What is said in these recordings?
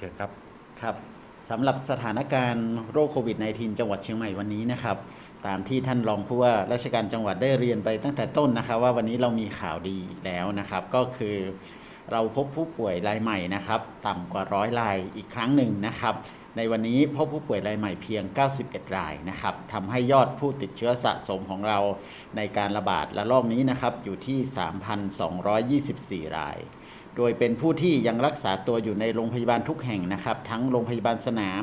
เชิญครับครับสำหรับสถานการณ์โรคโควิด -19 จังหวัดเชียงใหม่วันนี้นะครับ ตามที่ท่านรองผู้ว่าราชการจังหวัดได้เรียนไปตั้งแต่ต้นนะครับว่าวันนี้เรามีข่าวดีแล้วนะครับ ก็คือเราพบผู้ป่วยรายใหม่นะครับ ต่ำกว่าร้อยรายอีกครั้งหนึ่งนะครับ ในวันนี้พบผู้ป่วยรายใหม่เพียง 91 รายนะครับทำให้ยอดผู้ติดเชื้อสะสมของเราในการระบาดระลอกนี้นะครับอยู่ที่ 3,224 ราย โดยเป็นผู้ที่ยังรักษาตัวอยู่ในโรงพยาบาลทุกแห่งนะครับ ทั้งโรงพยาบาลสนาม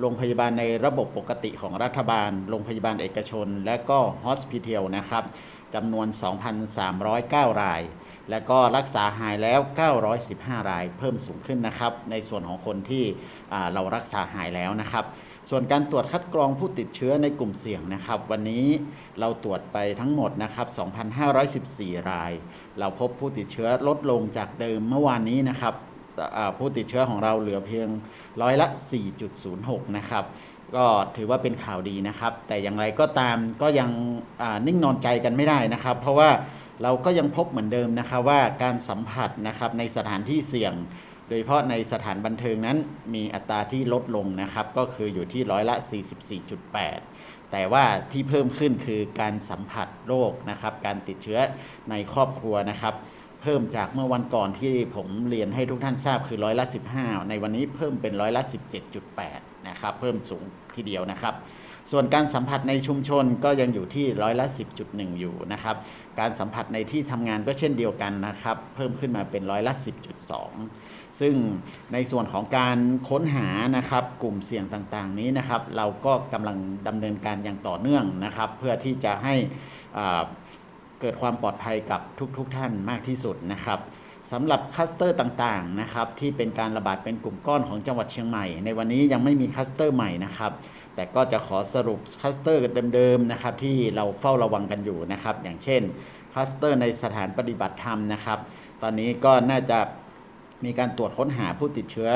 โรงพยาบาลในระบบปกติของรัฐบาล โรงพยาบาลเอกชน และก็ฮอสพิทอลนะครับจำนวน 2,309 ราย และก็รักษาหายแล้ว 915 ราย เพิ่มสูงขึ้นนะครับ ในส่วนของคนที่เรารักษาหายแล้วนะครับ ส่วนการตรวจคัดกรองผู้ติดเชื้อในกลุ่มเสี่ยงนะครับ วันนี้เราตรวจไปทั้งหมดนะครับ 2,514 ราย เราพบผู้ติดเชื้อลดลงจากเดิมเมื่อวานนี้นะครับผู้ติดเชื้อของเราเหลือเพียงร้อยละ 4.06 นะครับ ก็ถือว่าเป็นข่าวดีนะครับ แต่อย่างไรก็ตามก็ยังนิ่งนอนใจกันไม่ได้นะครับ เพราะว่าเราก็ยังพบเหมือนเดิมนะครับว่าการสัมผัสนะครับในสถานที่เสี่ยง โดยเฉพาะในสถานบันเทิงนั้นมีอัตราที่ลดลงนะครับ ก็คืออยู่ที่ร้อยละ 44.8 แต่ว่าที่เพิ่มขึ้นคือการสัมผัสโรคนะครับ การติดเชื้อในครอบครัวนะครับ เพิ่มจากเมื่อวันก่อนที่ผมเรียนให้ทุกท่านทราบคือร้อยละ 15 ในวันนี้เพิ่มเป็นร้อยละ 17.8 นะครับ เพิ่มสูงทีเดียวนะครับ ส่วนการสัมผัสในชุมชนก็ยังอยู่ที่ร้อยละ 10.1 อยู่นะครับ การสัมผัสในที่ทำงานก็เช่นเดียวกันนะครับ เพิ่มขึ้นมาเป็นร้อยละ 10.2 ซึ่งในส่วนของการค้นหานะครับ กลุ่มเสี่ยงต่างๆ นี้นะครับ เราก็กำลังดำเนินการอย่างต่อเนื่องนะครับ เพื่อที่จะให้เกิดความปลอดภัยกับทุกๆทท่านมากที่สุดนะครับสำหรับคัสเตอร์ต่างๆนะครับที่เป็นการระบาดเป็นกลุ่มก้อนของจังหวัดเชียงใหม่ ในวันนี้ยังไม่มีคัสเตอร์ใหม่นะครับ แต่ก็จะขอสรุปคลัสเตอร์เดิมๆนะครับที่เราเฝ้าระวังกันอยู่นะครับ อย่างเช่นคลัสเตอร์ในสถานปฏิบัติธรรมนะครับ ตอนนี้ก็น่าจะมีการตรวจค้นหาผู้ติดเชื้อ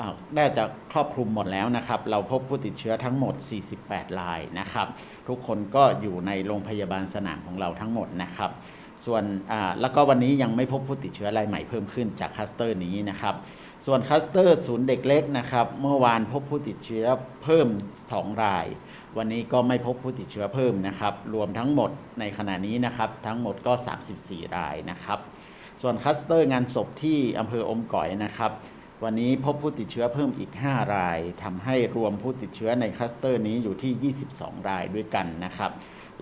อ่าน่าจะครอบคลุมหมดแล้วนะครับ เราพบผู้ติดเชื้อทั้งหมด 48 รายนะครับ ทุกคนก็อยู่ในโรงพยาบาลสนามของเราทั้งหมดนะครับ ส่วนอ่าแล้วก็วันนี้ยังไม่พบผู้ติดเชื้อรายใหม่เพิ่มขึ้นจากคลัสเตอร์นี้นะครับ ส่วนคัสเตอร์ศูนย์เด็กเล็กนะครับ เมื่อวานพบผู้ติดเชื้อเพิ่ม 2 ราย วันนี้ก็ไม่พบผู้ติดเชื้อเพิ่มนะครับ รวมทั้งหมดในขณะนี้นะครับ ทั้งหมดก็ 34 รายนะครับ ส่วนคัสเตอร์งานศพที่อำเภออมก๋อยนะครับ วันนี้พบผู้ติดเชื้อเพิ่มอีก 5 รายทำให้รวมผู้ติดเชื้อในคัสเตอร์นี้อยู่ที่ 22 รายด้วยกันนะครับ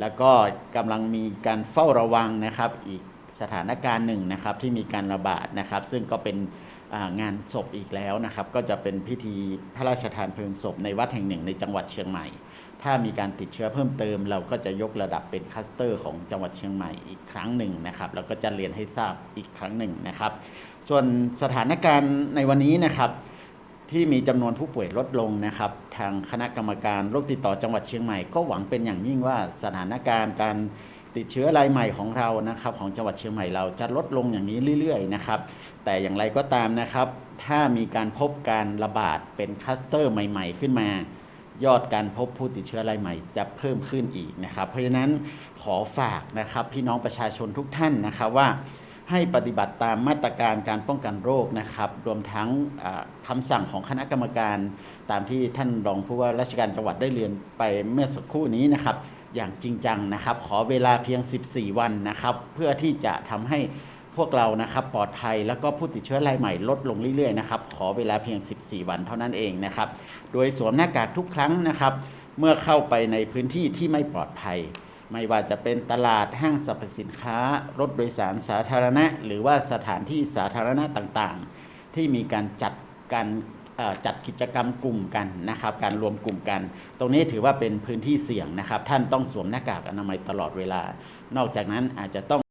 แล้วก็กำลังมีการเฝ้าระวังนะครับ อีกสถานการณ์หนึ่งนะครับที่มีการระบาดนะครับ ซึ่งก็เป็น งานศพอีกแล้วนะครับ ก็จะเป็นพิธีพระราชทานเพลิงศพในวัดแห่งหนึ่งในจังหวัดเชียงใหม่ ถ้ามีการติดเชื้อเพิ่มเติม เราก็จะยกระดับเป็นคัสเตอร์ของจังหวัดเชียงใหม่อีกครั้งหนึ่งนะครับ แล้วก็จะเรียนให้ทราบอีกครั้งหนึ่งนะครับ ส่วนสถานการณ์ในวันนี้นะครับที่มีจำนวนผู้ป่วยลดลงนะครับ ทางคณะกรรมการโรคติดต่อจังหวัดเชียงใหม่ก็หวังเป็นอย่างยิ่งว่าสถานการณ์การ ติดเชื้อรายใหม่ของเรานะครับ ของจังหวัดเชียงใหม่เราจะลดลงอย่างนี้เรื่อยๆนะครับ แต่อย่างไรก็ตามนะครับ ถ้ามีการพบการระบาดเป็นคลัสเตอร์ใหม่ ๆ ขึ้นมา ยอดการพบผู้ติดเชื้อรายใหม่จะเพิ่มขึ้นอีกนะครับ เพราะฉะนั้นขอฝากนะครับพี่น้องประชาชนทุกท่านนะครับว่าให้ปฏิบัติตามมาตรการการป้องกันโรคนะครับ รวมทั้งอ่าคำสั่งของคณะกรรมการ ตามที่ท่านรองผู้ว่าราชการจังหวัดได้เรียนไปเมื่อสักครู่นี้นะครับ อย่างจริงจังนะครับ ขอเวลาเพียง 14 วันนะครับ เพื่อที่จะทำให้พวกเรานะครับปลอดภัยแล้วก็ผู้ติดเชื้อรายใหม่ลดลงเรื่อยๆนะครับขอเวลาเพียง 14 วันเท่านั้นเองนะครับ โดยสวมหน้ากากทุกครั้งนะครับ เมื่อเข้าไปในพื้นที่ที่ไม่ปลอดภัย ไม่ว่าจะเป็นตลาดห้างสรรพสินค้า รถโดยสารสาธารณะ หรือว่าสถานที่สาธารณะต่างๆ ที่มีการจัดการ จัดกิจกรรมกลุ่มกันนะครับ การรวมกลุ่มกัน ตรงนี้ถือว่าเป็นพื้นที่เสี่ยงนะครับ ท่านต้องสวมหน้ากากอนามัยตลอดเวลา นอกจากนั้นอาจจะต้อง